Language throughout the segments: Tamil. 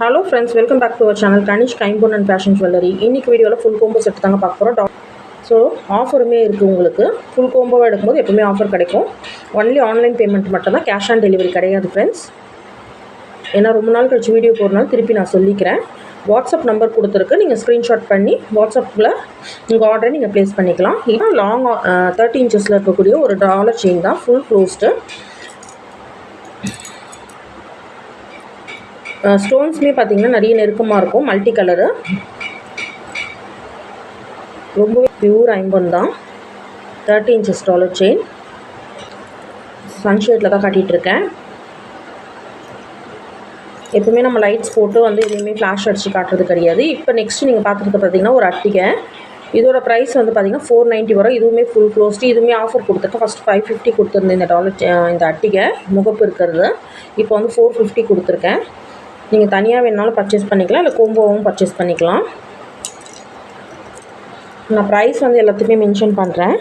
Hello friends welcome back to our channel Kanish Kaimpon and fashion jewellery இன்னைக்கு வீடியோவில் ஃபுல் கோம்போ செட் தாங்க பார்க்க போகிறோம் ஸோ ஆஃபருமே இருக்குது உங்களுக்கு. ஃபுல் கோம்போவாக எடுக்கும்போது எப்பவுமே ஆஃபர் கிடைக்கும். ஒன்லி ஆன்லைன் பேமெண்ட் மட்டும் தான் கேஷ் ஆன் டெலிவரி கிடையாது ஃப்ரெண்ட்ஸ் ஏன்னா ரொம்ப நாள் கழிச்சு வீடியோ போடுறனால திருப்பி நான் சொல்லிக்கிறேன். வாட்ஸ்அப் நம்பர் கொடுத்துருக்கு. நீங்கள் ஸ்க்ரீன்ஷாட் பண்ணி வாட்ஸ்அப்பில் உங்கள் ஆர்டரை நீங்கள் ப்ளேஸ் பண்ணிக்கலாம். இதுதான் லாங் தேர்ட்டி இன்ச்சஸில் இருக்கக்கூடிய ஒரு டாலர் செயின் தான் ஃபுல் க்ளோஸ்டு ஸ்டோன்ஸ்லேயே பார்த்தீங்கன்னா நிறைய நெருக்கமாக இருக்கும் மல்டி கலரு ரொம்பவே பியூர் ஐம்பன் தான். தேர்ட்டி இன்ச்சஸ் டாலர் செயின் சன்ஷேட்டில் தான் காட்டிகிட்டு இருக்கேன். எப்பவுமே நம்ம லைட்ஸ் போட்டு வந்து எதுவுமே ஃப்ளாஷ் அடித்து காட்டுறது கிடையாது. இப்போ நெக்ஸ்ட் நீங்கள் பார்க்குறது பார்த்தீங்கன்னா ஒரு அட்டிகை. இதோட ப்ரைஸ் வந்து பார்த்தீங்கன்னா ஃபோர் நைன்ட்டி வரும். இதுவுமே ஃபுல் க்ளோஸ்டு இதுவுமே ஆஃபர் கொடுத்துருக்கேன் ஃபஸ்ட் ஃபைவ் ஃபிஃப்டி கொடுத்துருந்தேன் இந்த டாலர் இந்த அட்டிகை முகப்பு இருக்கிறது. இப்போ வந்து ஃபோர் ஃபிஃப்டி கொடுத்துருக்கேன். நீங்கள் தனியாக வேணாலும் பர்ச்சேஸ் பண்ணிக்கலாம். இல்லை கோம்போவும் பர்ச்சேஸ் பண்ணிக்கலாம். நான் ப்ரைஸ் வந்து எல்லாத்துக்குமே மென்ஷன் பண்ணுறேன்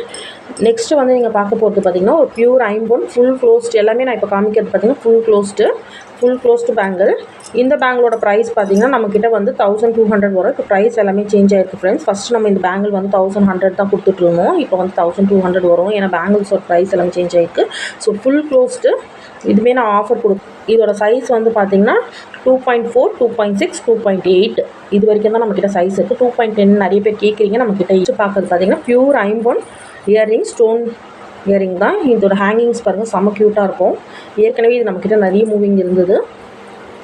நெக்ஸ்ட்டு வந்து நீங்கள் பார்க்க போகிறது பார்த்தீங்கன்னா ஒரு பியூர் ஐம்பொன் ஃபுல் க்ளோஸ்டு எல்லாமே நான் இப்போ காமிக்கிறது பார்த்தீங்கன்னா full closed full closed bangle இந்த பேங்கிளோட ப்ரைஸ் பார்த்தீங்கன்னா நம்மக்கிட்ட வந்து தௌசண்ட் டூ ஹண்ட்ரட் வரும். இப்போ ப்ரைஸ் எல்லாமே சேஞ்ச் ஆயிருக்கு ஃப்ரெண்ட்ஸ் ஃபஸ்ட் நம்ம இந்த பேங்கிள் வந்து தௌசண்ட் ஹண்ட்ரட் தான் கொடுத்துட்ருந்தோம் இப்போ வந்து தௌசண்ட் டூ ஹண்ட்ரட் வரும். ஏன்னா பேங்கிள்ஸோட ப்ரைஸ் எல்லாமே சேஞ்ச் ஆயிருக்கு. ஸோ ஃபுல் க்ளோஸ்டு இதுவுமே நான் ஆஃபர் கொடு இதோட சைஸ் வந்து பார்த்தீங்கன்னா two point four two point six two point eight இது வரைக்கும் தான் நம்மக்கிட்ட சைஸ் இருக்குது டூ பாயிண்ட் டென் நிறைய பேர் கேட்குறீங்க நம்மக்கிட்ட இது பார்க்குறது பார்த்திங்கன்னா ப்யூர் ஐம்பொன் இயரிங் ஸ்டோன் இயரிங் தான். இதோட ஹேங்கிங்ஸ் பாருங்கள் செம்ம க்யூட்டாக இருக்கும். ஏற்கனவே இது நம்மக்கிட்ட நிறைய மூவிங் இருந்தது.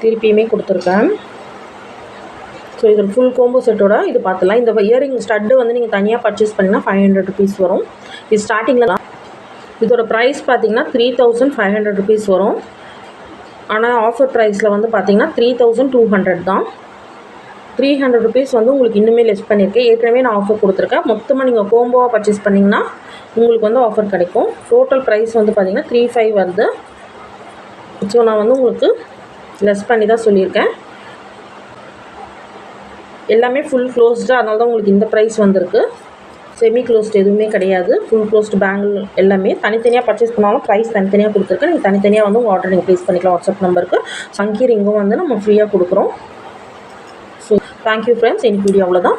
திருப்பியுமே கொடுத்துருக்கேன். ஸோ இதோட ஃபுல் கோம்போ செட்டோட இது பார்த்துலாம் இந்த இயரிங் ஸ்டட்டு வந்து நீங்கள் தனியாக பர்ச்சேஸ் பண்ணிங்கன்னா ஃபைவ் ஹண்ட்ரட் ருபீஸ் வரும். இது ஸ்டார்டிங்கில் தான். இதோட ப்ரைஸ் பார்த்தீங்கன்னா three thousand five hundred rupees வரும். ஆனால் ஆஃபர் ப்ரைஸில் வந்து பார்த்தீங்கன்னா த்ரீ தௌசண்ட் டூ ஹண்ட்ரட் தான். த்ரீ ஹண்ட்ரட் ருபீஸ் வந்து உங்களுக்கு இன்னுமே லெஸ் பண்ணியிருக்கேன். ஏற்கனவே நான் ஆஃபர் கொடுத்துருக்கேன். மொத்தமாக நீங்கள் கோம்போவாக பர்ச்சேஸ் பண்ணிங்கன்னா உங்களுக்கு வந்து ஆஃபர் கிடைக்கும். டோட்டல் ப்ரைஸ் வந்து பார்த்தீங்கன்னா த்ரீ ஃபைவ் வருது. ஸோ நான் வந்து உங்களுக்கு லெஸ் பண்ணி தான் சொல்லியிருக்கேன். எல்லாமே ஃபுல் க்ளோஸ்டாக அதனால தான் உங்களுக்கு இந்த ப்ரைஸ் வந்திருக்கு. செமி க்ளோஸ்டு எதுவுமே கிடையாது. ஃபுல் க்ளோஸ்டு பேங்கிள் எல்லாமே. தனித்தனியாக பர்ச்சேஸ் பண்ணாலும் ப்ரைஸ் தனித்தனியாக கொடுத்துருக்கு நீங்கள் தனித்தனியாக வந்து உங்கள் ஆர்டர் நீங்கள் ப்ளேஸ் பண்ணிக்கலாம். வாட்ஸ்அப் நம்பருக்கு சங்கீர் இங்கும் வந்து நம்ம ஃப்ரீயாக கொடுக்குறோம். தேங்க்யூ ஃப்ரெண்ட்ஸ் இன்னைக்கு வீடியோ அவ்வளோதான்